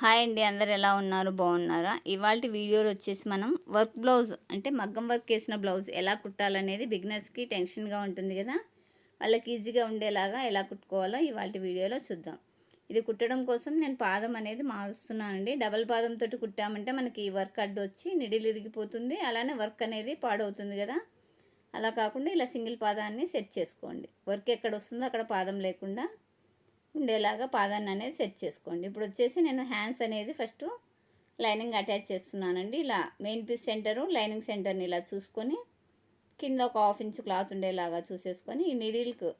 Hi అండి అందరు ఎలా ఉన్నారు? బాగున్నారా? ఇవాళ వీడియోలో వచ్చేసి మనం వర్క్ బ్లౌజ్ అంటే మగ్గం వర్క్ వేసిన బ్లౌజ్ ఎలా కుట్టాలనేది బిగినర్స్కి టెన్షన్గా ఉంటుంది కదా? వాళ్ళకి ఈజీగా ఉండేలాగా ఎలా కుట్టుకోవాలో ఇవాళ వీడియోలో చూద్దాం. ఇది కుట్టడం కోసం నేను పాదం అనేది మారుస్తున్నానండి. డబల్ పాదంతో కుట్టామంటే మనకి ఈ వర్క్ అడ్డు వచ్చి నిడిలు ఇరిగిపోతుంది అలానే వర్క్ అనేది పాడవుతుంది కదా? అలా కాకుండా ఇలా సింగిల్ పాదాన్ని సెట్ చేసుకోండి. వర్క్ ఎక్కడ వస్తుందో అక్కడ పాదం లేకుండా ఉండేలాగా పాదాన్ని అనేది సెట్ చేసుకోండి. ఇప్పుడు వచ్చేసి నేను హ్యాండ్స్ అనేది ఫస్ట్ లైనింగ్ అటాచ్ చేస్తున్నానండి. ఇలా మెయిన్ పీస్ సెంటరు లైనింగ్ సెంటర్ని ఇలా చూసుకొని కింద ఒక హాఫ్ ఇంచ్ క్లాత్ ఉండేలాగా చూసేసుకొని ఈ నీడిల్కు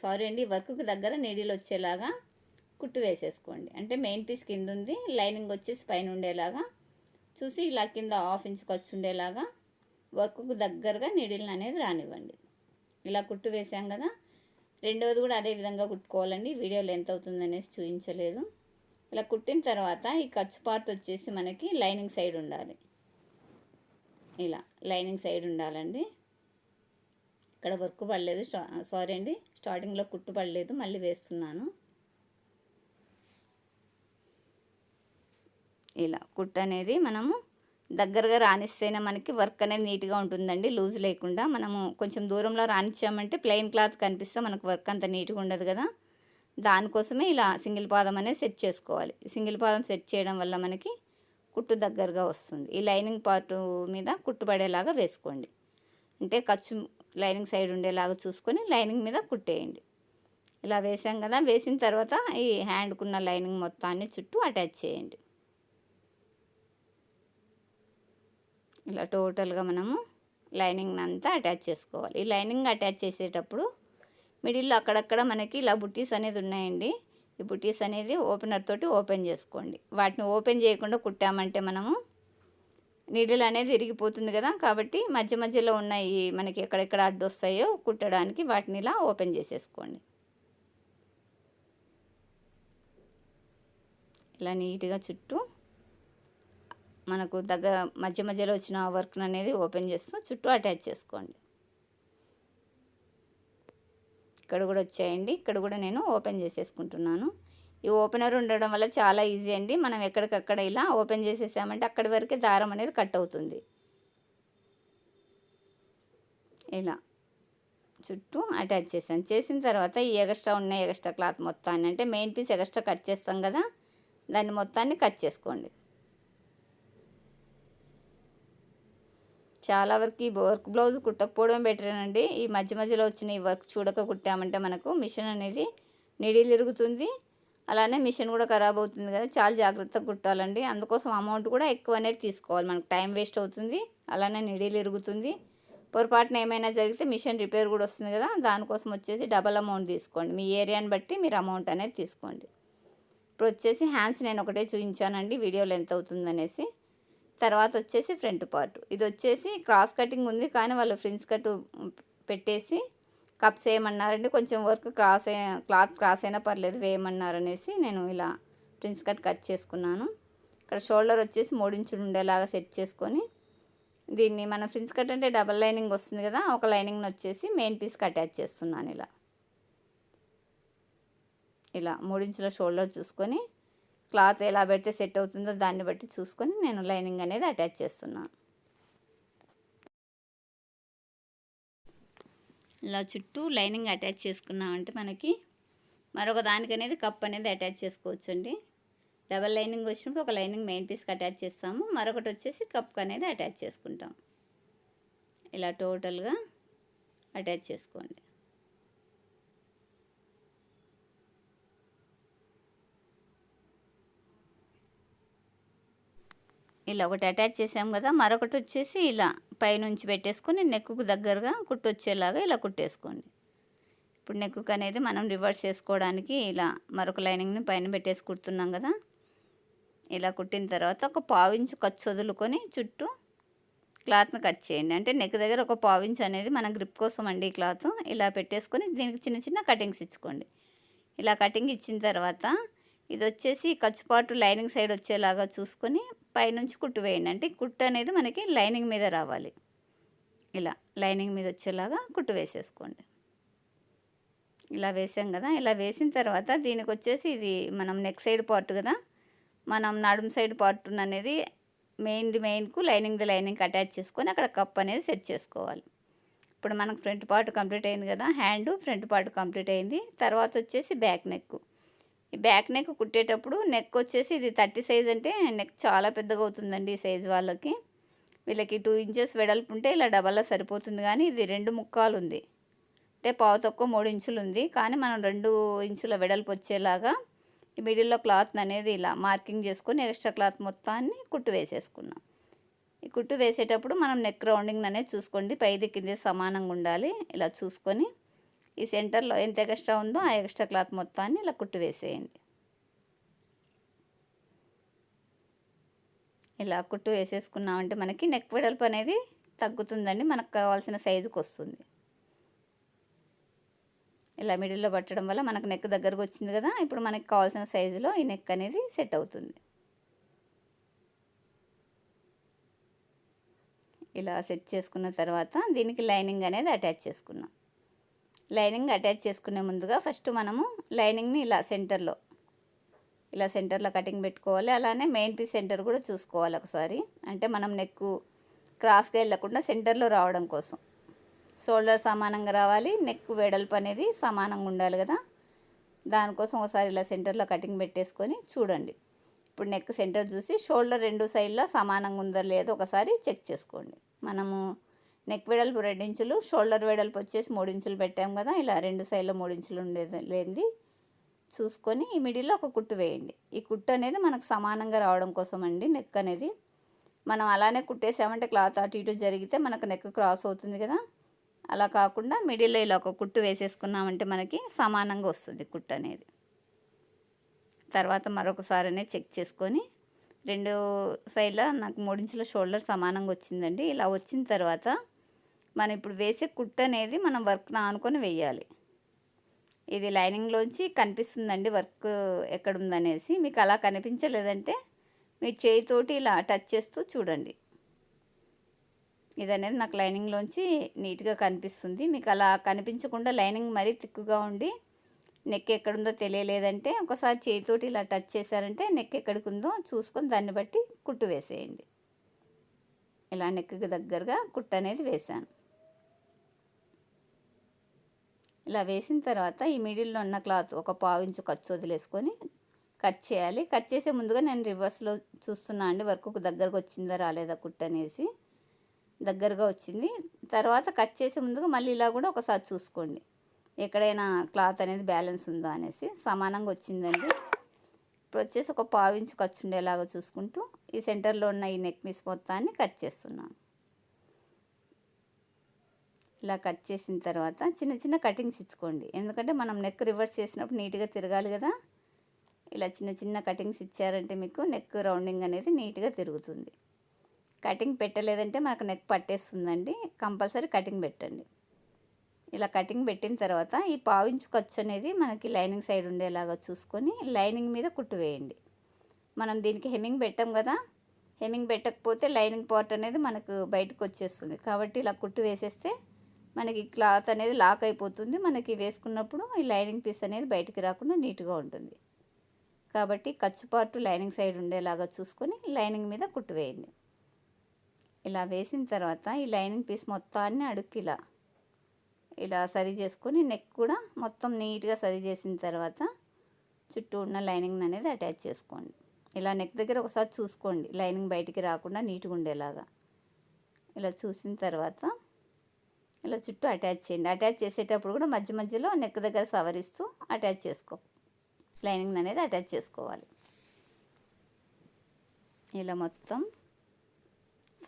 సారీ అండి వర్క్కి దగ్గర నీడిల్ వచ్చేలాగా కుట్టు వేసేసుకోండి. అంటే మెయిన్ పీస్ కింద ఉంది లైనింగ్ వచ్చేసి పైన ఉండేలాగా చూసి ఇలా కింద హాఫ్ ఇంచ్ ఖర్చు ఉండేలాగా వర్క్కు దగ్గరగా నీడిల్ని అనేది రానివ్వండి. ఇలా కుట్టు వేసాం కదా రెండవది కూడా అదే విధంగా కుట్టుకోవాలండి. వీడియోలో ఎంత అవుతుంది అనేసి చూపించలేదు. ఇలా కుట్టిన తర్వాత ఈ ఖర్చు పార్ట్ వచ్చేసి మనకి లైనింగ్ సైడ్ ఉండాలి. ఇలా లైనింగ్ సైడ్ ఉండాలండి. ఇక్కడ వర్క్ పడలేదు. సారీ అండి స్టార్టింగ్లో కుట్టు పడలేదు. మళ్ళీ వేస్తున్నాను. ఇలా కుట్టు అనేది మనము దగ్గరగా రానిస్తేనే మనకి వర్క్ అనేది నీట్గా ఉంటుందండి. లూజ్ లేకుండా మనము కొంచెం దూరంలో రానిచ్చామంటే ప్లెయిన్ క్లాత్ కనిపిస్తే మనకు వర్క్ అంత నీట్గా ఉండదు కదా. దానికోసమే ఇలా సింగిల్ పాదం అనేది సెట్ చేసుకోవాలి. సింగిల్ పాదం సెట్ చేయడం వల్ల మనకి కుట్టు దగ్గరగా వస్తుంది. ఈ లైనింగ్ పార్ట్ మీద కుట్టు పడేలాగా వేసుకోండి. అంటే ఖర్చు లైనింగ్ సైడ్ ఉండేలాగా చూసుకొని లైనింగ్ మీద కుట్టేయండి. ఇలా వేసాం కదా. వేసిన తర్వాత ఈ హ్యాండ్కున్న లైనింగ్ మొత్తాన్ని చుట్టూ అటాచ్ చేయండి. ఇలా టోటల్గా మనము లైనింగ్ అంతా అటాచ్ చేసుకోవాలి. ఈ లైనింగ్ అటాచ్ చేసేటప్పుడు మిడిల్లో అక్కడక్కడ మనకి ఇలా బుట్టీస్ అనేది ఉన్నాయండి. ఈ బుట్టీస్ అనేది ఓపెనర్ తోటి ఓపెన్ చేసుకోండి. వాటిని ఓపెన్ చేయకుండా కుట్టామంటే మనము నీడిల్ అనేది ఇరిగిపోతుంది కదా. కాబట్టి మధ్య మధ్యలో ఉన్నాయి మనకి ఎక్కడెక్కడ అడ్డు వస్తాయో కుట్టడానికి వాటిని ఇలా ఓపెన్ చేసేసుకోండి. ఇలా నీట్గా చుట్టూ మనకు దగ్గర మధ్య మధ్యలో వచ్చిన వర్క్ అనేది ఓపెన్ చేస్తూ చుట్టూ అటాచ్ చేసుకోండి. ఇక్కడ కూడా వచ్చాయండి. ఇక్కడ కూడా నేను ఓపెన్ చేసేసుకుంటున్నాను. ఈ ఓపెనర్ ఉండడం వల్ల చాలా ఈజీ అండి. మనం ఎక్కడికక్కడ ఇలా ఓపెన్ చేసేసామంటే అక్కడి వరకే దారం అనేది కట్ అవుతుంది. ఇలా. చుట్టూ అటాచ్ చేసాను చేసిన తర్వాత ఈ ఎగస్ట్రా ఉన్న ఎగస్ట్రా క్లాత్ మొత్తాన్ని అంటే మెయిన్ పీస్ ఎగస్ట్రా కట్ చేస్తాం కదా దాన్ని మొత్తాన్ని కట్ చేసుకోండి. చాలా వరకు ఈ వర్క్ బ్లౌజ్ కుట్టకపోవడం బెటరేనండి ఈ మధ్య మధ్యలో వచ్చిన ఈ వర్క్ చూడక కుట్టామంటే మనకు మిషన్ అనేది నిడిలు ఇరుగుతుంది. అలానే మిషన్ కూడా ఖరాబ్ అవుతుంది కదా చాలా జాగ్రత్తగా కుట్టాలండి. అందుకోసం అమౌంట్ కూడా ఎక్కువ అనేది తీసుకోవాలి. మనకు టైం వేస్ట్ అవుతుంది అలానే నిడీలు ఇరుగుతుంది. పొరపాటున ఏమైనా జరిగితే మిషన్ రిపేర్ కూడా వస్తుంది కదా దానికోసం వచ్చేసి డబల్ అమౌంట్ తీసుకోండి. మీ ఏరియాని బట్టి మీరు అమౌంట్ అనేది తీసుకోండి. ఇప్పుడు వచ్చేసి హ్యాండ్స్ నేను ఒకటే చూపించానండి వీడియోలో ఎంత అవుతుంది అనేసి తర్వాత వచ్చేసి ఫ్రంట్ పార్ట్. ఇది వచ్చేసి క్రాస్ కటింగ్ ఉంది కానీ వాళ్ళు ఫ్రిన్స్ కట్ పెట్టేసి కప్స్ వేయమన్నారండి కొంచెం వర్క్ క్రాస్ క్లాత్ క్రాస్ అయినా పర్లేదు వేయమన్నారనేసి నేను ఇలా ఫ్రిన్స్ కట్ కట్ చేసుకున్నాను. ఇక్కడ షోల్డర్ వచ్చేసి మూడించులు ఉండేలాగా సెట్ చేసుకొని దీన్ని మన ఫ్రిన్స్ కట్ అంటే డబల్ లైనింగ్ వస్తుంది కదా ఒక లైనింగ్ని వచ్చేసి మెయిన్ పీస్కి అటాచ్ చేస్తున్నాను ఇలా. ఇలా మూడించుల షోల్డర్ చూసుకొని క్లాత్ ఎలా పెడితే సెట్ అవుతుందో దాన్ని బట్టి చూసుకొని నేను లైనింగ్ అనేది అటాచ్ చేస్తున్నాను ఇలా చుట్టూ లైనింగ్ అటాచ్ చేసుకున్నామంటే మనకి మరొక దానికి అనేది కప్ అనేది అటాచ్ చేసుకోవచ్చు అండి డబల్ లైనింగ్ వచ్చినప్పుడు ఒక లైనింగ్ మెయిన్ పీస్కి అటాచ్ చేస్తాము. మరొకటి వచ్చేసి కప్ అనేది అటాచ్ చేసుకుంటాం. ఇలా టోటల్గా అటాచ్ చేసుకోండి. ఇలా ఒకటి అటాచ్ చేసాం కదా మరొకటి వచ్చేసి ఇలా పైనుంచి పెట్టేసుకొని నెక్కుకు దగ్గరగా కుట్టొచ్చేలాగా ఇలా కుట్టేసుకోండి. ఇప్పుడు నెక్కు అనేది మనం రివర్స్ చేసుకోవడానికి ఇలా మరొక లైనింగ్ని పైన పెట్టేసి కుడుతున్నాం కదా ఇలా కుట్టిన తర్వాత ఒక పావించు ఖర్చు వదులుకొని చుట్టూ క్లాత్ని కట్ చేయండి. అంటే నెక్ దగ్గర ఒక పావించు అనేది మన గ్రిప్ కోసం అండి ఈ క్లాత్. ఇలా పెట్టేసుకొని దీనికి చిన్న చిన్న కటింగ్స్ ఇచ్చుకోండి. ఇలా కటింగ్ ఇచ్చిన తర్వాత ఇది వచ్చేసి ఖర్చుపాటు లైనింగ్ సైడ్ వచ్చేలాగా చూసుకొని పైనుంచి కుట్టు వేయండి. అంటే కుట్టు అనేది మనకి లైనింగ్ మీద రావాలి. ఇలా లైనింగ్ మీద వచ్చేలాగా కుట్టు వేసేసుకోండి. ఇలా వేసాం కదా ఇలా వేసిన తర్వాత దీనికి వచ్చేసి ఇది మనం నెక్ సైడ్ పార్ట్ కదా మనం నడుము సైడ్ పార్ట్ అనేది మెయిన్ది మెయిన్కు లైనింగ్ది లైనింగ్కి అటాచ్ చేసుకొని అక్కడ కప్ అనేది సెట్ చేసుకోవాలి. ఇప్పుడు మనకు ఫ్రంట్ పార్ట్ కంప్లీట్ అయింది కదా హ్యాండ్ ఫ్రంట్ పార్ట్ కంప్లీట్ అయింది తర్వాత వచ్చేసి బ్యాక్ నెక్ ఈ బ్యాక్ నెక్ కుట్టేటప్పుడు నెక్ వచ్చేసి ఇది థర్టీ సైజ్ అంటే నెక్ చాలా పెద్దగా అవుతుందండి ఈ సైజ్ వాళ్ళకి. వీళ్ళకి టూ ఇంచెస్ వెడల్పు ఉంటే ఇలా డబల్లా సరిపోతుంది కానీ ఇది రెండు ముక్కాలు ఉంది. అంటే పావు తక్కువ మూడు ఇంచులు ఉంది. కానీ మనం రెండు ఇంచుల వెడల్పు వచ్చేలాగా ఈ మిడిల్లో క్లాత్ అనేది ఇలా మార్కింగ్ చేసుకొని ఎక్స్ట్రా క్లాత్ మొత్తాన్ని కుట్టు వేసేసుకున్నాం ఈ కుట్టు వేసేటప్పుడు మనం నెక్ రౌండింగ్ అనేది చూసుకోండి. పైది కింద సమానంగా ఉండాలి. ఇలా చూసుకొని ఈ సెంటర్లో ఎంత ఎక్స్ట్రా ఉందో ఆ ఎక్స్ట్రా క్లాత్ మొత్తాన్ని ఇలా కుట్టు వేసేయండి. ఇలా కుట్టు వేసేసుకున్నామంటే మనకి నెక్ వెడల్పు అనేది తగ్గుతుందండి మనకు కావాల్సిన సైజుకి వస్తుంది. ఇలా మిడిల్లో పట్టడం వల్ల మనకు నెక్ దగ్గరకు వచ్చింది కదా ఇప్పుడు మనకి కావాల్సిన సైజులో ఈ నెక్ అనేది సెట్ అవుతుంది. ఇలా సెట్ చేసుకున్న తర్వాత దీనికి లైనింగ్ అనేది అటాచ్ చేసుకున్నాం. లైనింగ్ అటాచ్ చేసుకునే ముందుగా ఫస్ట్ మనము లైనింగ్ని ఇలా సెంటర్లో ఇలా సెంటర్లో కటింగ్ పెట్టుకోవాలి. అలానే మెయిన్ పీస్ సెంటర్ కూడా చూసుకోవాలి ఒకసారి. అంటే మనం నెక్ క్రాస్గా వెళ్ళకుండా సెంటర్లో రావడం కోసం. షోల్డర్ సమానంగా రావాలి నెక్ వెడల్పు అనేది సమానంగా ఉండాలి కదా. దానికోసం ఒకసారి ఇలా సెంటర్లో కటింగ్ పెట్టేసుకొని చూడండి. ఇప్పుడు నెక్ సెంటర్ చూసి షోల్డర్ రెండు సైడ్లో సమానంగా ఉందో లేదో ఒకసారి చెక్ చేసుకోండి. మనము నెక్ వెడల్పు ఇంచులు షోల్డర్ వెడల్పు వచ్చేసి మూడు ఇంచులు పెట్టాం కదా ఇలా రెండు సైడ్లో మూడు ఇంచులు ఉండేది లేనిది. చూసుకొని ఈ మిడిల్లో ఒక కుట్టు వేయండి. ఈ కుట్టు అనేది మనకు సమానంగా రావడం కోసం అండి నెక్ అనేది. మనం అలానే కుట్టేసామంటే క్లాత్ అటు ఇటు జరిగితే మనకు నెక్ క్రాస్ అవుతుంది కదా. అలా కాకుండా మిడిల్లో ఇలా ఒక కుట్టు వేసేసుకున్నామంటే మనకి సమానంగా వస్తుంది కుట్టు అనేది. తర్వాత మరొకసారి అనేది చెక్ చేసుకొని రెండు సైడ్లో నాకు మూడించుల షోల్డర్ సమానంగా వచ్చిందండి. ఇలా వచ్చిన తర్వాత మనం ఇప్పుడు వేసే కుట్టు అనేది మనం వర్క్ ఆనుకొని వేయాలి. ఇది లైనింగ్లోంచి కనిపిస్తుందండి వర్క్ ఎక్కడ ఉందనేసి మీకు అలా కనిపించలేదంటే మీ చేయితోటి ఇలా టచ్ చేస్తూ చూడండి. ఇది అనేది నాకు లైనింగ్లోంచి నీట్గా కనిపిస్తుంది. మీకు అలా కనిపించకుండా లైనింగ్ మరీ తిక్కుగా ఉండి నెక్ ఎక్కడుందో తెలియలేదంటే ఒకసారి చేయితోటి ఇలా టచ్ చేశారంటే నెక్ ఎక్కడికి ఉందో చూసుకొని దాన్ని బట్టి కుట్టు వేసేయండి. ఇలా నెక్కి దగ్గరగా కుట్టు అనేది వేశాను. ఇలా వేసిన తర్వాత ఈ మిడిల్లో ఉన్న క్లాత్ ఒక పావు ఇంచు ఖర్చు వదిలేసుకొని కట్ చేయాలి. కట్ చేసే ముందుగా నేను రివర్స్లో చూస్తున్నా అండి వర్క్ దగ్గరకు వచ్చిందా రాలేదా కుట్టు అనేసి. దగ్గరగా వచ్చింది. తర్వాత కట్ చేసే ముందుగా మళ్ళీ ఇలా కూడా ఒకసారి చూసుకోండి. ఎక్కడైనా క్లాత్ అనేది బ్యాలెన్స్ ఉందా అనేసి. సమానంగా వచ్చిందండి. ఇప్పుడు వచ్చేసి ఒక పావించు ఖర్చు ఉండేలాగా చూసుకుంటూ ఈ సెంటర్లో ఉన్న ఈ నెక్ మిస్ మొత్తాన్ని కట్ చేస్తున్నాను. ఇలా కట్ చేసిన తర్వాత చిన్న చిన్న కటింగ్స్ ఇచ్చుకోండి. ఎందుకంటే మనం నెక్ రివర్స్ చేసినప్పుడు నీట్గా తిరగాలి కదా. ఇలా చిన్న చిన్న కటింగ్స్ ఇచ్చారంటే మీకు నెక్ రౌండింగ్ అనేది నీట్గా తిరుగుతుంది. కటింగ్ పెట్టలేదంటే మనకు నెక్ పట్టేస్తుందండి. కంపల్సరీ కటింగ్ పెట్టండి. ఇలా కటింగ్ పెట్టిన తర్వాత ఈ పావించు ఖర్చు అనేది మనకి లైనింగ్ సైడ్ ఉండేలాగా చూసుకొని లైనింగ్ మీద కుట్టు వేయండి. మనం దీనికి హెమ్మింగ్ పెట్టాం కదా. హెమ్మింగ్ పెట్టకపోతే లైనింగ్ పార్ట్ అనేది మనకు బయటకు వచ్చేస్తుంది. కాబట్టి ఇలా కుట్టు వేసేస్తే మనకి క్లాత్ అనేది లాక్ అయిపోతుంది. మనకి వేసుకున్నప్పుడు ఈ లైనింగ్ పీస్ అనేది బయటికి రాకుండా నీట్గా ఉంటుంది. కాబట్టి ఖర్చు పార్ట్ లైనింగ్ సైడ్ ఉండేలాగా చూసుకొని లైనింగ్ మీద కుట్టు వేయండి. ఇలా వేసిన తర్వాత ఈ లైనింగ్ పీస్ మొత్తాన్ని అడుక్కి ఇలా ఇలా సరి చేసుకొని నెక్ కూడా మొత్తం నీట్గా సరి చేసిన తర్వాత చుట్టూ ఉన్న లైనింగ్ అనేది అటాచ్ చేసుకోండి. ఇలా నెక్ దగ్గర ఒకసారి చూసుకోండి. లైనింగ్ బయటికి రాకుండా నీట్గా ఉండేలాగా. ఇలా చూసిన తర్వాత ఇలా చుట్టూ అటాచ్ చేయండి. అటాచ్ చేసేటప్పుడు కూడా మధ్య మధ్యలో నెక్ దగ్గర సవరిస్తూ అటాచ్ చేసుకో. లైనింగ్ అనేది అటాచ్ చేసుకోవాలి. ఇలా మొత్తం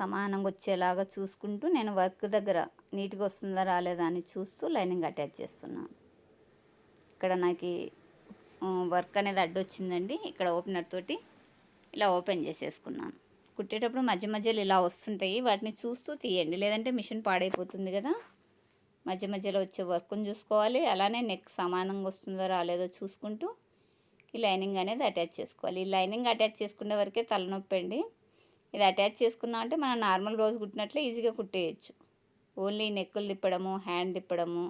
సమానంగా వచ్చేలాగా చూసుకుంటూ నేను వర్క్ దగ్గర నీట్గా వస్తుందా రాలేదా అని చూస్తూ లైనింగ్ అటాచ్ చేస్తున్నాను ఇక్కడ నాకు వర్క్ అనేది అడ్డొచ్చిందండి. ఇక్కడ ఓపెనర్ తోటి ఇలా ఓపెన్ చేసేసుకున్నాను. కుట్టేటప్పుడు మధ్య మధ్యలో ఇలా వస్తుంటాయి. వాటిని చూస్తూ తీయండి. లేదంటే మిషన్ పాడైపోతుంది కదా. మధ్య మధ్యలో వచ్చే వర్క్ని చూసుకోవాలి. అలానే నెక్ సమానంగా వస్తుందో రాలేదో చూసుకుంటూ ఈ లైనింగ్ అనేది అటాచ్ చేసుకోవాలి. ఈ లైనింగ్ అటాచ్ చేసుకునే వరకే తలనొప్పి అండి. ఇది అటాచ్ చేసుకున్నామంటే మనం నార్మల్ బ్లౌజ్ కుట్టినట్లే ఈజీగా కుట్టేయచ్చు. ఓన్లీ నెక్కులు తిప్పడము హ్యాండ్ తిప్పడము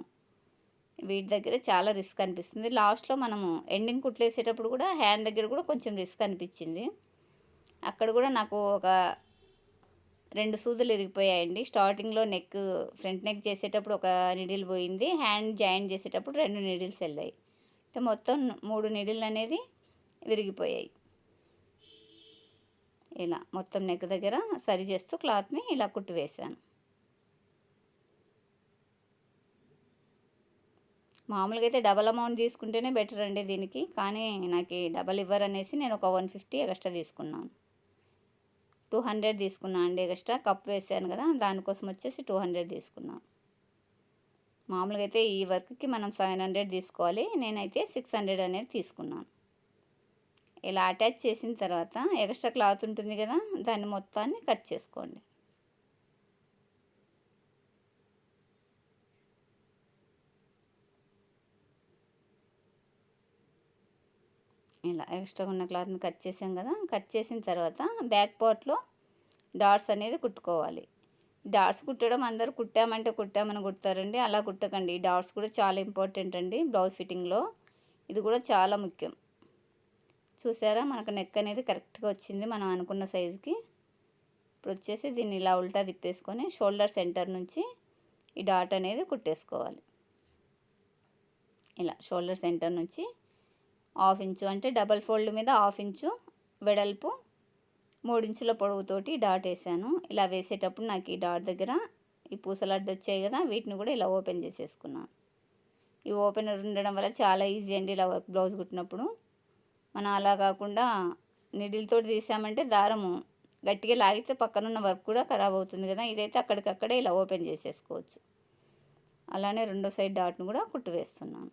వీటి దగ్గర చాలా రిస్క్ అనిపిస్తుంది. లాస్ట్లో మనము ఎండింగ్ కుట్లేసేటప్పుడు కూడా హ్యాండ్ దగ్గర కూడా కొంచెం రిస్క్ అనిపించింది. అక్కడ కూడా నాకు ఒక రెండు సూదులు ఇరిగిపోయాయండి. స్టార్టింగ్లో నెక్ ఫ్రంట్ నెక్ చేసేటప్పుడు ఒక నిడిల్ పోయింది. హ్యాండ్ జాయిన్ చేసేటప్పుడు రెండు నిడిల్స్ వెళ్ళాయి. అంటే మొత్తం మూడు నిడిల్ అనేది విరిగిపోయాయి. ఇలా మొత్తం నెక్ దగ్గర సరి చేస్తూ క్లాత్ని ఇలా కుట్టి వేశాను. మామూలుగా అయితే డబల్ అమౌంట్ తీసుకుంటేనే బెటర్ అండి దీనికి. కానీ నాకు డబల్ ఇవ్వరనేసి నేను ఒక వన్ ఫిఫ్టీ ఎక్స్ట్రా తీసుకున్నాను. టూ హండ్రెడ్ తీసుకున్నాను అండి ఎక్స్ట్రా. కప్ వేసాను కదా దానికోసం వచ్చేసి టూ హండ్రెడ్ తీసుకున్నాను మామూలుగా అయితే ఈ వర్క్కి మనం సెవెన్ హండ్రెడ్ తీసుకోవాలి. నేనైతే సిక్స్ హండ్రెడ్ అనేది తీసుకున్నాను. ఇలా అటాచ్ చేసిన తర్వాత ఎక్స్ట్రా క్లాత్ ఉంటుంది కదా దాన్ని మొత్తాన్ని కట్ చేసుకోండి. ఇలా ఎక్స్ట్రా ఉన్న క్లాత్ని కట్ చేసాం కదా కట్ చేసిన తర్వాత బ్యాక్ పార్ట్లో డాట్స్ అనేది కుట్టుకోవాలి. డాట్స్ కుట్టడం అందరూ కుట్టామంటే కుట్టామని కుడతారండి అలా కుట్టకండి. డాట్స్ కూడా చాలా ఇంపార్టెంట్ అండి బ్లౌజ్ ఫిట్టింగ్లో. ఇది కూడా చాలా ముఖ్యం. చూసారా మనకు నెక్ అనేది కరెక్ట్గా వచ్చింది మనం అనుకున్న సైజుకి. ఇప్పుడు వచ్చేసి దీన్ని ఇలా ఉల్టా తిప్పేసుకొని షోల్డర్ సెంటర్ నుంచి ఈ డాట్ అనేది కుట్టేసుకోవాలి. ఇలా షోల్డర్ సెంటర్ నుంచి హాఫ్ ఇంచు అంటే డబల్ ఫోల్డ్ మీద హాఫ్ ఇంచు వెడల్పు మూడించుల పొడవుతోటి డాట్ వేసాను. ఇలా వేసేటప్పుడు నాకు ఈ డాట్ దగ్గర ఈ పూసలు అడ్డు వచ్చాయి కదా వీటిని కూడా ఇలా ఓపెన్ చేసేసుకున్నాను ఈ ఓపెనర్ ఉండడం వల్ల చాలా ఈజీ అండి ఇలా వర్క్ బ్లౌజ్ కుట్టినప్పుడు. మనం అలా కాకుండా నిడిల్తో తీసామంటే దారము గట్టిగా లాగితే పక్కనున్న వర్క్ కూడా ఖరాబ్ అవుతుంది కదా ఇదైతే అక్కడికక్కడే ఇలా ఓపెన్ చేసేసుకోవచ్చు. అలానే రెండో సైడ్ డాట్ను కూడా కుట్టు వేస్తున్నాను.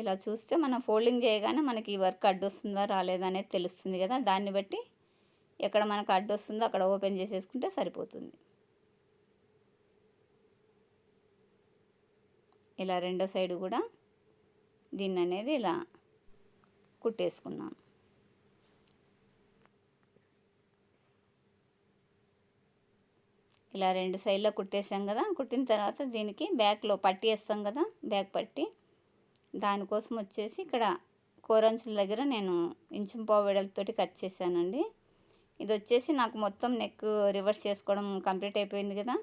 ఇలా చూస్తే మనం ఫోల్డింగ్ చేయగానే మనకి ఈ వర్క్ అడ్డొస్తుందా రాలేదా అనేది తెలుస్తుంది కదా. దాన్ని బట్టి ఎక్కడ మనకు అడ్డొస్తుందో అక్కడ ఓపెన్ చేసేసుకుంటే సరిపోతుంది. ఇలా రెండో సైడ్ కూడా దీన్ని అనేది ఇలా కుట్టేసుకున్నాను ఇలా రెండు సైడ్లో కుట్టేసాం కదా. కుట్టిన తర్వాత దీనికి బ్యాక్లో పట్టి వేస్తాం కదా. బ్యాక్ పట్టి దానికోసం వచ్చేసి ఇక్కడ కోరంచుల దగ్గర నేను ఇంచుం పావు కట్ చేశానండి. ఇది వచ్చేసి నాకు మొత్తం నెక్ రివర్స్ చేసుకోవడం కంప్లీట్ అయిపోయింది కదా.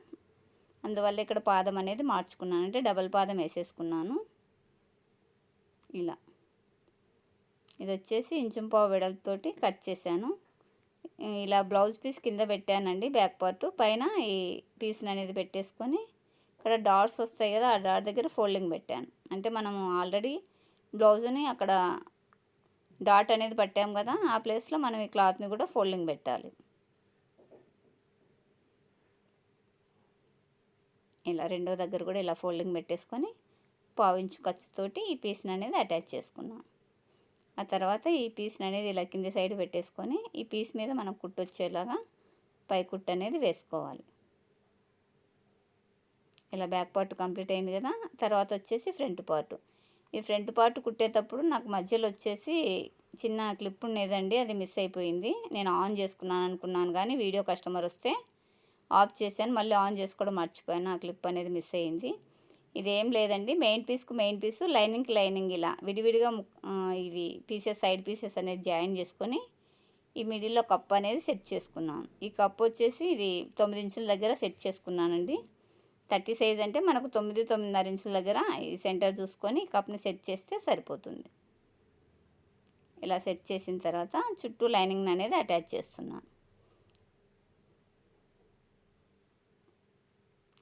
అందువల్ల ఇక్కడ పాదం అనేది మార్చుకున్నాను. అంటే డబల్ పాదం వేసేసుకున్నాను. ఇలా. ఇది వచ్చేసి ఇంచుంపావు పావు కట్ చేశాను. ఇలా బ్లౌజ్ పీస్ కింద పెట్టానండి బ్యాక్ పార్ట్. పైన ఈ పీస్ని అనేది పెట్టేసుకొని ఇక్కడ డాట్స్ వస్తాయి కదా ఆ డాట్ దగ్గర ఫోల్డింగ్ పెట్టాను. అంటే మనము ఆల్రెడీ బ్లౌజ్ని అక్కడ డాట్ అనేది పట్టాం కదా ఆ ప్లేస్లో మనం ఈ క్లాత్ని కూడా ఫోల్డింగ్ పెట్టాలి. ఇలా రెండో దగ్గర కూడా ఇలా ఫోల్డింగ్ పెట్టేసుకొని పావించు ఖర్చుతోటి ఈ పీస్ని అనేది అటాచ్ చేసుకున్నాం. ఆ తర్వాత ఈ పీస్ని అనేది ఇలా కింది సైడ్ పెట్టేసుకొని ఈ పీస్ మీద మనం కుట్టు వచ్చేలాగా పై కుట్టు అనేది వేసుకోవాలి. ఇలా బ్యాక్ పార్ట్ కంప్లీట్ అయింది కదా తర్వాత వచ్చేసి ఫ్రంట్ పార్ట్. ఈ ఫ్రంట్ పార్ట్ కుట్టేటప్పుడు నాకు మధ్యలో వచ్చేసి చిన్న క్లిప్ ఉండేదండి అది మిస్ అయిపోయింది. నేను ఆన్ చేసుకున్నాను అనుకున్నాను కానీ వీడియో కస్టమర్ వస్తే ఆఫ్ చేశాను మళ్ళీ ఆన్ చేసుకోవడం మర్చిపోయాను ఆ క్లిప్ అనేది మిస్ అయింది. ఇదేం లేదండి మెయిన్ పీస్కి మెయిన్ పీసు లైనింగ్కి లైనింగ్ ఇలా విడివిడిగా ఇవి పీసెస్ సైడ్ పీసెస్ అనేది జాయిన్ చేసుకొని ఈ మిడిల్లో కప్ అనేది సెట్ చేసుకున్నాను. ఈ కప్ వచ్చేసి ఇది తొమ్మిది ఇంచుల దగ్గర సెట్ చేసుకున్నానండి. థర్టీ సైజ్ అంటే మనకు తొమ్మిది తొమ్మిదిన్నర ఇంచుల దగ్గర ఈ సెంటర్ చూసుకొని కప్ని సెట్ చేస్తే సరిపోతుంది. ఇలా సెట్ చేసిన తర్వాత చుట్టూ లైనింగ్ అనేది అటాచ్ చేస్తున్నాను.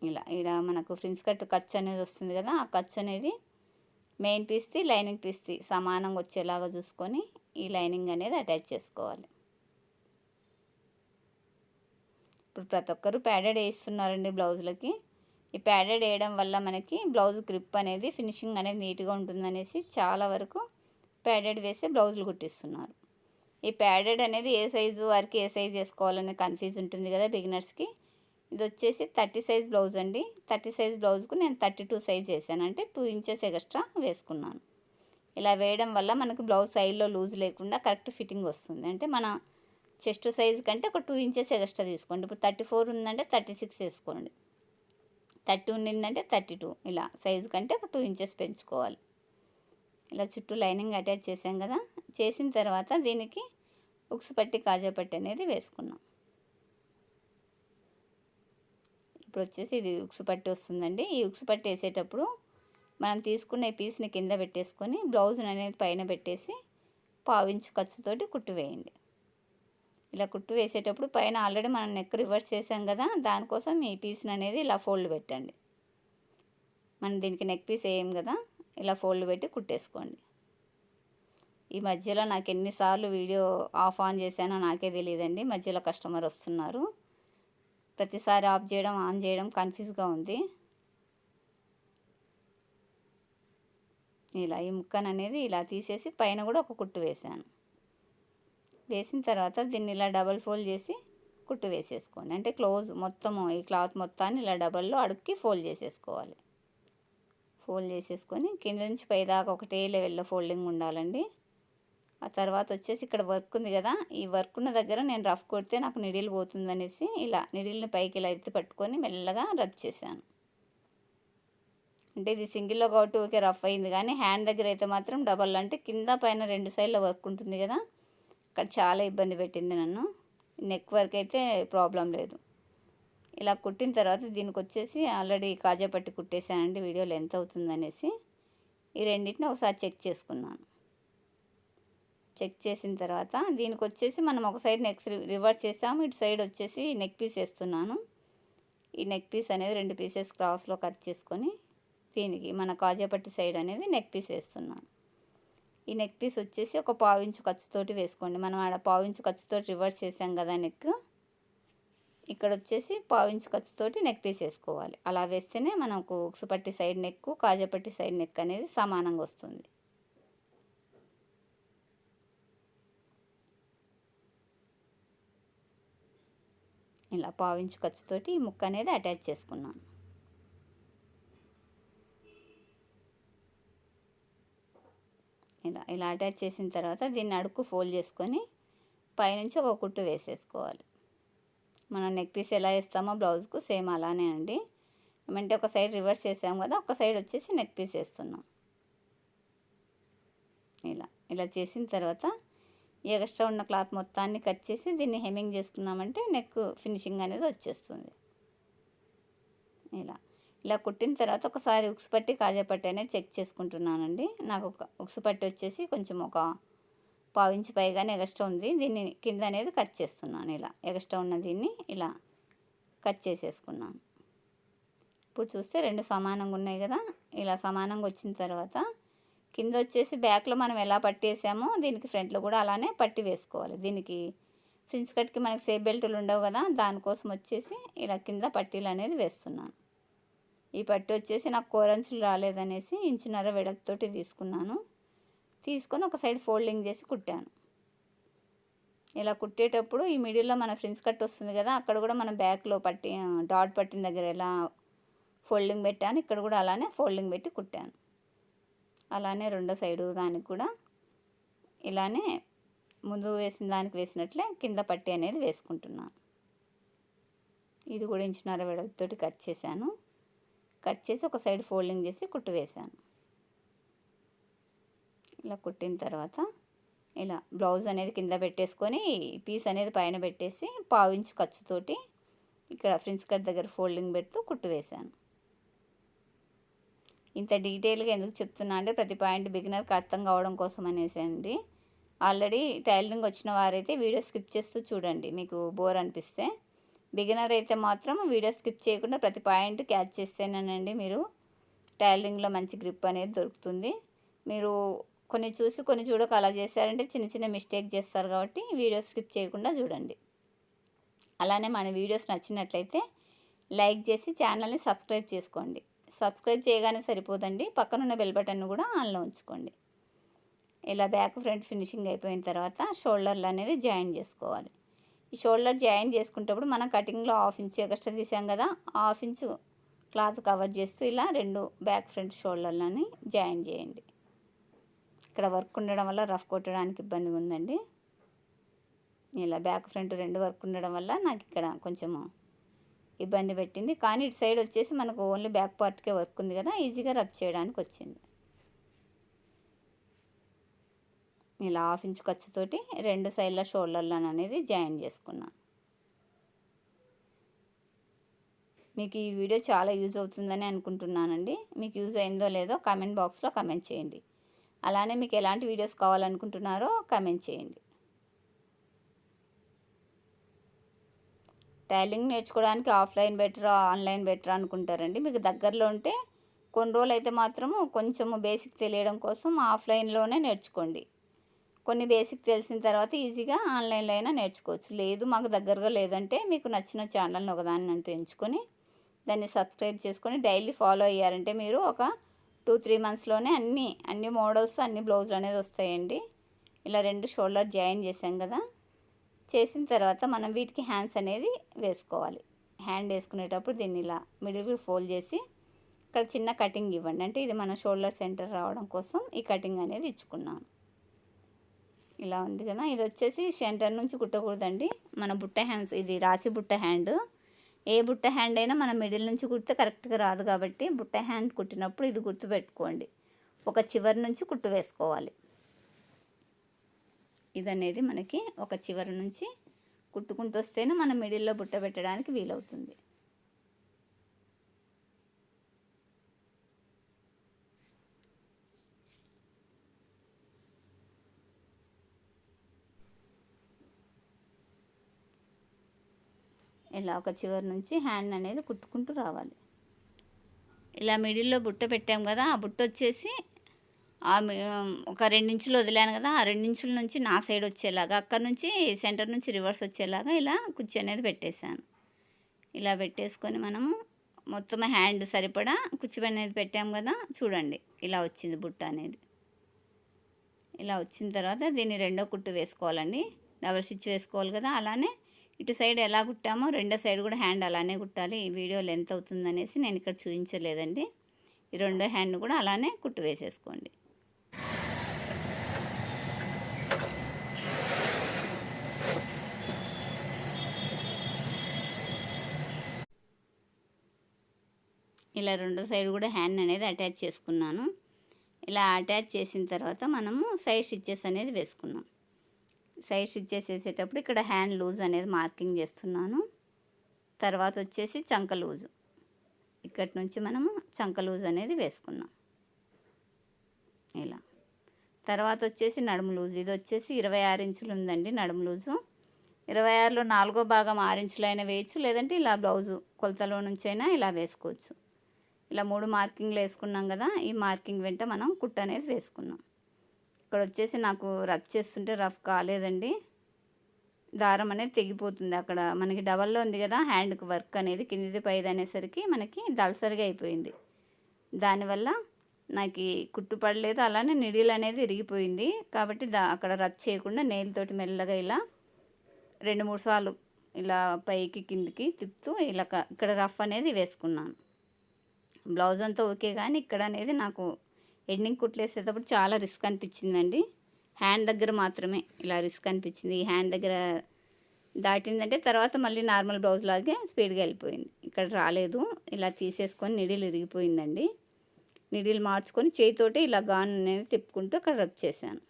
ఇలా ఇక్కడ మనకు ఫ్రిన్స్ కట్ ఖర్చు అనేది వస్తుంది కదా ఆ ఖర్చు అనేది మెయిన్ పీస్ది లైనింగ్ పీస్ది సమానంగా వచ్చేలాగా చూసుకొని ఈ లైనింగ్ అనేది అటాచ్ చేసుకోవాలి. ఇప్పుడు ప్రతి ఒక్కరు ప్యాడెడ్ వేస్తున్నారండి బ్లౌజులకి. ఈ ప్యాడెడ్ వేయడం వల్ల మనకి బ్లౌజ్ గ్రిప్ అనేది ఫినిషింగ్ అనేది నీట్గా ఉంటుందనేసి చాలా వరకు ప్యాడెడ్ వేసి బ్లౌజులు కుట్టిస్తున్నారు. ఈ ప్యాడెడ్ అనేది ఏ సైజు వారికి ఏ సైజు వేసుకోవాలనే కన్ఫ్యూజ్ ఉంటుంది కదా బిగినర్స్కి. ఇది వచ్చేసి థర్టీ సైజ్ బ్లౌజ్ అండి. థర్టీ సైజ్ బ్లౌజ్కు నేను థర్టీ టూ సైజ్ వేసాను. అంటే టూ ఇంచెస్ ఎక్స్ట్రా వేసుకున్నాను. ఇలా వేయడం వల్ల మనకు బ్లౌజ్ సైడ్లో లూజ్ లేకుండా కరెక్ట్ ఫిట్టింగ్ వస్తుంది. అంటే మన చెస్ట్ సైజ్ కంటే ఒక టూ ఇంచెస్ ఎక్స్ట్రా తీసుకోండి. ఇప్పుడు థర్టీ ఫోర్ ఉందంటే థర్టీ సిక్స్ వేసుకోండి. థర్టీ ఉండిందంటే థర్టీ టూ. ఇలా సైజు కంటే ఒక టూ ఇంచెస్ పెంచుకోవాలి. ఇలా చుట్టూ లైనింగ్ అటాచ్ చేసాం కదా. చేసిన తర్వాత దీనికి ఉక్సు పట్టి కాజా పట్టి అనేది వేసుకున్నాం. ఇప్పుడు వచ్చేసి ఇది ఉక్సు పట్టి వస్తుందండి. ఈ ఉక్సు పట్టి వేసేటప్పుడు మనం తీసుకున్న ఈ పీస్ని కింద పెట్టేసుకొని బ్లౌజ్ అనేది పైన పెట్టేసి పావించు ఖర్చుతోటి కుట్టు వేయండి. ఇలా కుట్టు వేసేటప్పుడు పైన ఆల్రెడీ మనం నెక్ రివర్స్ చేసాం కదా దానికోసం ఈ పీస్ని అనేది ఇలా ఫోల్డ్ పెట్టండి. మనం దీనికి నెక్ పీస్ వేయం కదా ఇలా ఫోల్డ్ పెట్టి కుట్టేసుకోండి. ఈ మధ్యలో నాకు ఎన్నిసార్లు వీడియో ఆఫ్ ఆన్ చేశానో నాకే తెలియదండి మధ్యలో కస్టమర్ వస్తున్నారు. ప్రతిసారి ఆఫ్ చేయడం ఆన్ చేయడం కన్ఫ్యూజ్గా ఉంది. ఇలా ఈ ముక్కను అనేది ఇలా తీసేసి పైన కూడా ఒక కుట్టు వేసాను వేసిన తర్వాత దీన్ని ఇలా డబల్ ఫోల్డ్ చేసి కుట్టు వేసేసుకోండి. అంటే క్లోజ్ మొత్తము ఈ క్లాత్ మొత్తాన్ని ఇలా డబల్లో అడుక్కి ఫోల్డ్ చేసేసుకోవాలి. ఫోల్డ్ చేసేసుకొని కింద నుంచి పైదాకా ఒకటే లెవెల్లో ఫోల్డింగ్ ఉండాలండి. ఆ తర్వాత వచ్చేసి ఇక్కడ వర్క్ ఉంది కదా ఈ వర్క్ ఉన్న దగ్గర నేను రఫ్ కొడితే నాకు నిడిల్ పోతుందనేసి ఇలా నిడిల్ని పైకి ఇలా ఎత్తి పట్టుకొని మెల్లగా రబ్ చేశాను. అంటే ఇది సింగిల్లో కాబట్టి ఓకే రఫ్ అయింది కానీ హ్యాండ్ దగ్గర అయితే మాత్రం డబల్. అంటే కింద పైన రెండు సైడ్ల వర్క్ ఉంటుంది కదా అక్కడ చాలా ఇబ్బంది పెట్టింది నన్ను. నెక్ వర్క్ అయితే ప్రాబ్లం లేదు. ఇలా కుట్టిన తర్వాత దీనికి వచ్చేసి ఆల్రెడీ కాజా పట్టి కుట్టేశానండి వీడియోలో ఎంత అవుతుందనేసి. ఈ రెండింటిని ఒకసారి చెక్ చేసుకున్నాను. చెక్ చేసిన తర్వాత దీనికి వచ్చేసి మనం ఒక సైడ్ నెక్ రివర్స్ చేసాము ఇటు సైడ్ వచ్చేసి నెక్ పీస్ వేస్తున్నాను. ఈ నెక్ పీస్ అనేది రెండు పీసెస్ క్రాస్లో కట్ చేసుకొని దీనికి మన కాజాపట్టి సైడ్ అనేది నెక్ పీస్ వేస్తున్నాను. ఈ నెక్ పీస్ వచ్చేసి ఒక పావించు ఖర్చుతోటి వేసుకోండి. మనం ఆడ పావించు ఖర్చుతోటి రివర్స్ చేసాం కదా నెక్ ఇక్కడ వచ్చేసి పావించు ఖర్చుతోటి నెక్ పీస్ వేసుకోవాలి. అలా వేస్తేనే మనకు ఉక్సుపట్టి సైడ్ నెక్ కాజాపట్టి సైడ్ నెక్ అనేది సమానంగా వస్తుంది. ఇలా పావించు ఖర్చుతోటి ఈ ముక్క అనేది అటాచ్ చేసుకున్నాను. ఇలా ఇలా అటాచ్ చేసిన తర్వాత దీన్ని అడుక్కు ఫోల్డ్ చేసుకొని పైనుంచి ఒక కుట్టు వేసేసుకోవాలి. మనం నెక్ పీస్ ఎలా వేస్తామో బ్లౌజ్కు సేమ్ అలానే అండి. ఏమంటే ఒక సైడ్ రివర్స్ చేసాం కదా ఒక సైడ్ వచ్చేసి నెక్ పీస్ వేస్తున్నాం. ఇలా ఇలా చేసిన తర్వాత ఎక్స్ట్రా ఉన్న క్లాత్ మొత్తాన్ని కట్ చేసి దీన్ని హెమ్మింగ్ చేసుకున్నామంటే నెక్ ఫినిషింగ్ అనేది వచ్చేస్తుంది. ఇలా. ఇలా కుట్టిన తర్వాత ఒకసారి ఉక్స్ పట్టి కాజా అనేది చెక్ చేసుకుంటున్నానండి. నాకు ఒక ఉక్స్ పట్టి వచ్చేసి కొంచెం ఒక పావించి పైగానే ఎగస్ట్రా ఉంది. దీన్ని కింద అనేది కట్ చేస్తున్నాను ఇలా. ఎగస్ట్రా ఉన్న దీన్ని ఇలా కట్ చేసేసుకున్నాను. ఇప్పుడు చూస్తే రెండు సమానంగా ఉన్నాయి కదా. ఇలా సమానంగా వచ్చిన తర్వాత కింద వచ్చేసి బ్యాక్లో మనం ఎలా పట్టేసామో దీనికి ఫ్రంట్లో కూడా అలానే పట్టి వేసుకోవాలి. దీనికి ఫ్రిన్స్ కట్కి మనకి సేఫ్ బెల్టులు ఉండవు కదా. దానికోసం వచ్చేసి ఇలా కింద పట్టీలు అనేది వేస్తున్నాను. ఈ పట్టు వచ్చేసి నాకు కోరంచులు రాలేదనేసి ఇంచున్నర వెడల్పుతోటి తీసుకున్నాను. తీసుకొని ఒక సైడ్ ఫోల్డింగ్ చేసి కుట్టాను. ఇలా కుట్టేటప్పుడు ఈ మిడిల్లో మన ఫ్రిన్స్ కట్ వస్తుంది కదా అక్కడ కూడా మన బ్యాక్లో పట్టి డాట్ పట్టిన దగ్గర ఎలా ఫోల్డింగ్ పెట్టాను ఇక్కడ కూడా అలానే ఫోల్డింగ్ పెట్టి కుట్టాను. అలానే రెండో సైడు దానికి కూడా ఇలానే ముందు వేసిన దానికి వేసినట్లే కింద పట్టి అనేది వేసుకుంటున్నాను. ఇది కూడా ఇంచున్నర వెడల్పుతోటి కట్ చేశాను. కట్ చేసి ఒక సైడ్ ఫోల్డింగ్ చేసి కుట్టు వేసాను ఇలా కుట్టిన తర్వాత ఇలా బ్లౌజ్ అనేది కింద పెట్టేసుకొని పీస్ అనేది పైన పెట్టేసి పావించు ఖర్చుతోటి ఇక్కడ ఫ్రిన్స్ కట్ దగ్గర ఫోల్డింగ్ పెడుతూ కుట్టు వేశాను. ఇంత డీటెయిల్గా ఎందుకు చెప్తున్నా అంటే ప్రతి పాయింట్ బిగినర్కి అర్థం కావడం కోసం అనేసి అండి. ఆల్రెడీ టైలరింగ్ వచ్చిన వారైతే వీడియో స్కిప్ చేస్తూ చూడండి. మీకు బోర్ అనిపిస్తే బిగినర్ అయితే మాత్రం వీడియో స్కిప్ చేయకుండా ప్రతి పాయింట్ క్యాచ్ చేస్తేనేనండి మీరు టైలరింగ్లో మంచి గ్రిప్ అనేది దొరుకుతుంది. మీరు కొన్ని చూసి కొన్ని చూడక అలా చేశారంటే చిన్న చిన్న మిస్టేక్ చేస్తారు కాబట్టి వీడియో స్కిప్ చేయకుండా చూడండి. అలానే మన వీడియోస్ నచ్చినట్లయితే లైక్ చేసి ఛానల్ని సబ్స్క్రైబ్ చేసుకోండి. సబ్స్క్రైబ్ చేయగానే సరిపోదండి. పక్కనున్న బెల్ బటన్ను కూడా ఆన్లో ఉంచుకోండి. ఇలా బ్యాక్ ఫ్రంట్ ఫినిషింగ్ అయిపోయిన తర్వాత షోల్డర్లు అనేది జాయిన్ చేసుకోవాలి. ఈ షోల్డర్ జాయిన్ చేసుకునేటప్పుడు మనం కటింగ్లో హాఫ్ ఇంచు ఎక్స్ట్రా తీసాం కదా హాఫ్ ఇంచు క్లాత్ కవర్ చేస్తూ ఇలా రెండు బ్యాక్ ఫ్రంట్ షోల్డర్లని జాయిన్ చేయండి. ఇక్కడ వర్క్ ఉండడం వల్ల రఫ్ కొట్టడానికి ఇబ్బందిగా ఉందండి. ఇలా బ్యాక్ ఫ్రంట్ రెండు వర్క్ ఉండడం వల్ల నాకు ఇక్కడ కొంచెము ఇబ్బంది పెట్టింది. కానీ ఇటు సైడ్ వచ్చేసి మనకు ఓన్లీ బ్యాక్ పార్ట్కే వర్క్ ఉంది కదా ఈజీగా రబ్ చేయడానికి వచ్చింది. ఇలా హాఫ్ ఇంచ్ ఖర్చుతోటి రెండు సైడ్ల షోల్డర్లను అనేది జాయిన్ చేసుకున్నాను మీకు ఈ వీడియో చాలా యూజ్ అవుతుందని అనుకుంటున్నానండి. మీకు యూజ్ అయిందో లేదో కామెంట్ బాక్స్లో కమెంట్ చేయండి. అలానే మీకు ఎలాంటి వీడియోస్ కావాలనుకుంటున్నారో కమెంట్ చేయండి. టైలింగ్ నేర్చుకోవడానికి ఆఫ్లైన్ బెటర్ ఆన్లైన్ బెటర్ అనుకుంటారండి. మీకు దగ్గరలో ఉంటే కొన్ని రోజులు అయితే మాత్రము కొంచెము బేసిక్ తెలియడం కోసం ఆఫ్లైన్లోనే నేర్చుకోండి. కొన్ని బేసిక్ తెలిసిన తర్వాత ఈజీగా ఆన్లైన్లో అయినా నేర్చుకోవచ్చు. లేదు మాకు దగ్గరగా లేదంటే మీకు నచ్చిన ఛానల్ని ఒకదాన్ని అంటూ ఎంచుకొని దాన్ని సబ్స్క్రైబ్ చేసుకొని డైలీ ఫాలో అయ్యారంటే మీరు ఒక టూ త్రీ మంత్స్లోనే అన్ని అన్ని మోడల్స్ అన్ని బ్లౌజులు అనేది వస్తాయండి. ఇలా రెండు షోల్డర్ జాయిన్ చేసాం కదా. చేసిన తర్వాత మనం వీటికి హ్యాండ్స్ అనేది వేసుకోవాలి. హ్యాండ్ వేసుకునేటప్పుడు దీన్ని ఇలా మిడిల్కి ఫోల్డ్ చేసి ఇక్కడ చిన్న కటింగ్ ఇవ్వండి. అంటే ఇది మన షోల్డర్ సెంటర్ రావడం కోసం ఈ కటింగ్ అనేది ఇచ్చుకున్నాను. ఇలా ఉంది కదా. ఇది వచ్చేసి సెంటర్ నుంచి కుట్టకూడదండి. మన బుట్ట హ్యాండ్స్ ఇది రాసి బుట్ట హ్యాండ్. ఏ బుట్ట హ్యాండ్ అయినా మన మిడిల్ నుంచి కుడితే కరెక్ట్గా రాదు కాబట్టి బుట్ట హ్యాండ్ కుట్టినప్పుడు ఇది గుర్తు పెట్టుకోండి. ఒక చివరి నుంచి కుట్టు వేసుకోవాలి. ఇది అనేది మనకి ఒక చివరి నుంచి కుట్టుకుంటూ వస్తేనే మనం మిడిల్లో బుట్ట పెట్టడానికి వీలవుతుంది. ఇలా ఒక చివరి నుంచి హ్యాండ్ అనేది కుట్టుకుంటూ రావాలి. ఇలా మిడిల్లో బుట్ట పెట్టాం కదా ఆ బుట్ట వచ్చేసి ఆ ఒక రెండించులు వదిలాను కదా ఆ రెండించుల నుంచి నా సైడ్ వచ్చేలాగా అక్కడ నుంచి సెంటర్ నుంచి రివర్స్ వచ్చేలాగా ఇలా కుర్చీ అనేది పెట్టేశాను. ఇలా పెట్టేసుకొని మనము మొత్తం హ్యాండ్ సరిపడా కుర్చీ అనేది పెట్టాం కదా చూడండి ఇలా వచ్చింది బుట్ట అనేది. ఇలా వచ్చిన తర్వాత దీన్ని రెండో కుట్టు వేసుకోవాలండి. డబల్ స్టిచ్ వేసుకోవాలి కదా అలానే ఇటు సైడ్ ఎలా కుట్టామో రెండో సైడ్ కూడా హ్యాండ్ అలానే కుట్టాలి. ఈ వీడియో లెంత్ అవుతుందనేసి నేను ఇక్కడ చూపించలేదండి ఈ రెండో హ్యాండ్ కూడా అలానే కుట్టు వేసేసుకోండి. ఇలా రెండో సైడ్ కూడా హ్యాండ్ అనేది అటాచ్ చేసుకున్నాను. ఇలా అటాచ్ చేసిన తర్వాత మనము సైడ్ స్టిచ్చెస్ అనేది వేసుకున్నాం సైడ్ స్టిచ్చెస్ వేసేటప్పుడు ఇక్కడ హ్యాండ్ లూజ్ అనేది మార్కింగ్ చేస్తున్నాను. తర్వాత వచ్చేసి చంక లూజు. ఇక్కడి నుంచి మనము చంక లూజ్ అనేది వేసుకున్నాం. ఇలా. తర్వాత వచ్చేసి నడుము లూజు. ఇది వచ్చేసి ఇరవై ఆరు ఇంచులు ఉందండి నడుము లూజు. ఇరవై ఆరులో నాలుగో భాగం ఆరు ఇంచులు అయినా వేయచ్చు లేదంటే ఇలా బ్లౌజు కొలతలో నుంచి అయినా ఇలా వేసుకోవచ్చు. ఇలా మూడు మార్కింగ్లు వేసుకున్నాం కదా ఈ మార్కింగ్ వెంట మనం కుట్ట అనేది వేసుకున్నాం. ఇక్కడ వచ్చేసి నాకు రఫ్ చేస్తుంటే రఫ్ కాలేదండి. దారం అనేది తెగిపోతుంది అక్కడ. మనకి డబల్లో ఉంది కదా హ్యాండ్కి వర్క్ అనేది కిందిది పైది అనేసరికి మనకి దళసరిగా అయిపోయింది. దానివల్ల నాకు కుట్టు పడలేదు అలానే నిడిల్ అనేది ఇరిగిపోయింది. కాబట్టి దా అక్కడ రచ్ చేయకుండా నెయిల్తోటి మెల్లగా ఇలా రెండు మూడు సార్లు ఇలా పైకి కిందికి తిప్పుతూ ఇలా ఇక్కడ రఫ్ అనేది వేసుకున్నాను. బ్లౌజ్ అంతా ఓకే కానీ ఇక్కడ అనేది నాకు ఎండింగ్ కుట్లేసేటప్పుడు చాలా రిస్క్ అనిపించిందండి. హ్యాండ్ దగ్గర మాత్రమే ఇలా రిస్క్ అనిపించింది. ఈ హ్యాండ్ దగ్గర దాటిందంటే తర్వాత మళ్ళీ నార్మల్ బ్లౌజ్ లాగే స్పీడ్గా వెళ్ళిపోయింది. ఇక్కడ రాలేదు. ఇలా తీసేసుకొని నిడిల్ ఇరిగిపోయిందండి. నిడిల్ మార్చుకొని చేయితోటి ఇలా గాన్ అనేది తిప్పుకుంటూ అక్కడ రబ్ చేశాను.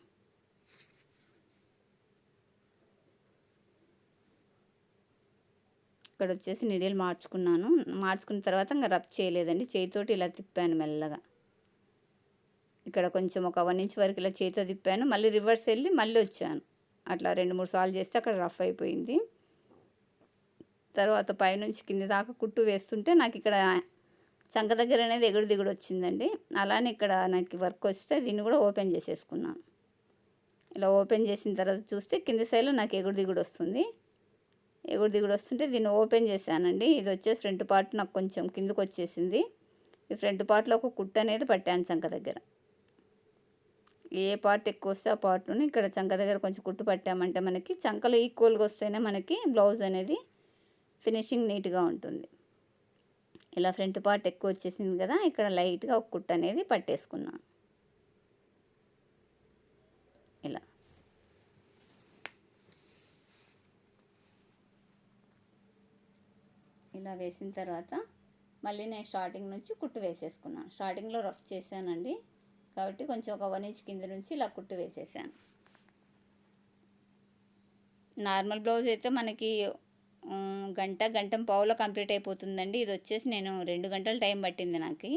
ఇక్కడ వచ్చేసి నిడిలు మార్చుకున్నాను. మార్చుకున్న తర్వాత ఇంకా రబ్ చేయలేదండి. చేయితోటి ఇలా తిప్పాను మెల్లగా. ఇక్కడ కొంచెం ఒక వన్ ఇంచ్ వరకు ఇలా చేతితో తిప్పాను. మళ్ళీ రివర్స్ వెళ్ళి మళ్ళీ వచ్చాను. అట్లా రెండు మూడు సార్లు చేస్తే అక్కడ రఫ్ అయిపోయింది. తర్వాత పైనుంచి కింద దాకా కుట్టు వేస్తుంటే నాకు ఇక్కడ చంక దగ్గర అనేది ఎగుడు దిగుడు వచ్చిందండి. అలానే ఇక్కడ నాకు వర్క్ వస్తే దీన్ని కూడా ఓపెన్ చేసేసుకున్నాను. ఇలా ఓపెన్ చేసిన తర్వాత చూస్తే కింది సైడ్లో నాకు ఎగుడు దిగుడు వస్తుంది. ఎగుడు దిగుడు వస్తుంటే దీన్ని ఓపెన్ చేశానండి. ఇది వచ్చేసి ఫ్రంట్ పార్ట్ నాకు కొంచెం కిందకు వచ్చేసింది. ఈ ఫ్రంట్ పార్ట్లో ఒక కుట్టు అనేది పట్టాను చంక దగ్గర. ఏ పార్ట్ ఎక్కువ వస్తే ఆ పార్ట్ని ఇక్కడ చంక దగ్గర కొంచెం కుట్టు పట్టామంటే మనకి చంకలు ఈక్వల్గా వస్తేనే మనకి బ్లౌజ్ అనేది ఫినిషింగ్ నీట్గా ఉంటుంది. ఇలా ఫ్రంట్ పార్ట్ ఎక్కువ వచ్చేసింది కదా ఇక్కడ లైట్గా ఒక కుట్టు అనేది పట్టేసుకున్నాను ఇలా. ఇలా వేసిన తర్వాత మళ్ళీ నేను స్టార్టింగ్ నుంచి కుట్టు వేసేసుకున్నాను. స్టార్టింగ్లో రఫ్ చేశానండి. కాబట్టి కొంచెం ఒక వన్ ఇంచ్ కింద నుంచి ఇలా కుట్టు వేసేసాను. నార్మల్ బ్లౌజ్ అయితే మనకి గంట గంట పావులో కంప్లీట్ అయిపోతుందండి. ఇది వచ్చేసి నేను రెండు గంటలు టైం పట్టింది నాకు.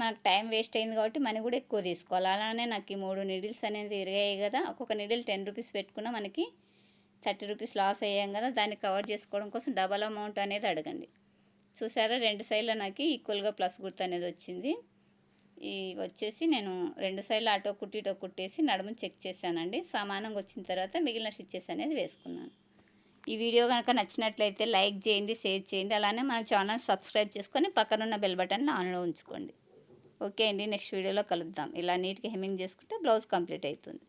మనకు టైం వేస్ట్ అయింది కాబట్టి మనీ కూడా ఎక్కువ తీసుకోవాలి. అలానే నాకు ఈ మూడు నీడిల్స్ అనేది ఇరిగాయి కదా. ఒక్కొక్క నీడిల్ టెన్ రూపీస్ పెట్టుకున్నా మనకి థర్టీ రూపీస్ లాస్ అయ్యాం కదా. దాన్ని కవర్ చేసుకోవడం కోసం డబల్ అమౌంట్ అనేది అడగండి. చూసారా? రెండు సైడ్ల నాకు ఈక్వల్గా ప్లస్ గుర్తు అనేది వచ్చింది. ఈ వచ్చేసి నేను రెండు సైడ్లు అటో కుట్టిటో కుట్టేసి నడుము చెక్ చేశానండి. సమానంగా వచ్చిన తర్వాత మిగిలిన స్టిచ్చెస్ అనేది వేసుకున్నాను. ఈ వీడియో కనుక నచ్చినట్లయితే లైక్ చేయండి షేర్ చేయండి. అలానే మన ఛానల్ సబ్స్క్రైబ్ చేసుకొని పక్కనున్న బెల్ బటన్ ఆన్లో ఉంచుకోండి. ఓకే అండి నెక్స్ట్ వీడియోలో కలుద్దాం. ఇలా నీట్గా హెమ్మింగ్ చేసుకుంటే బ్లౌజ్ కంప్లీట్ అవుతుంది.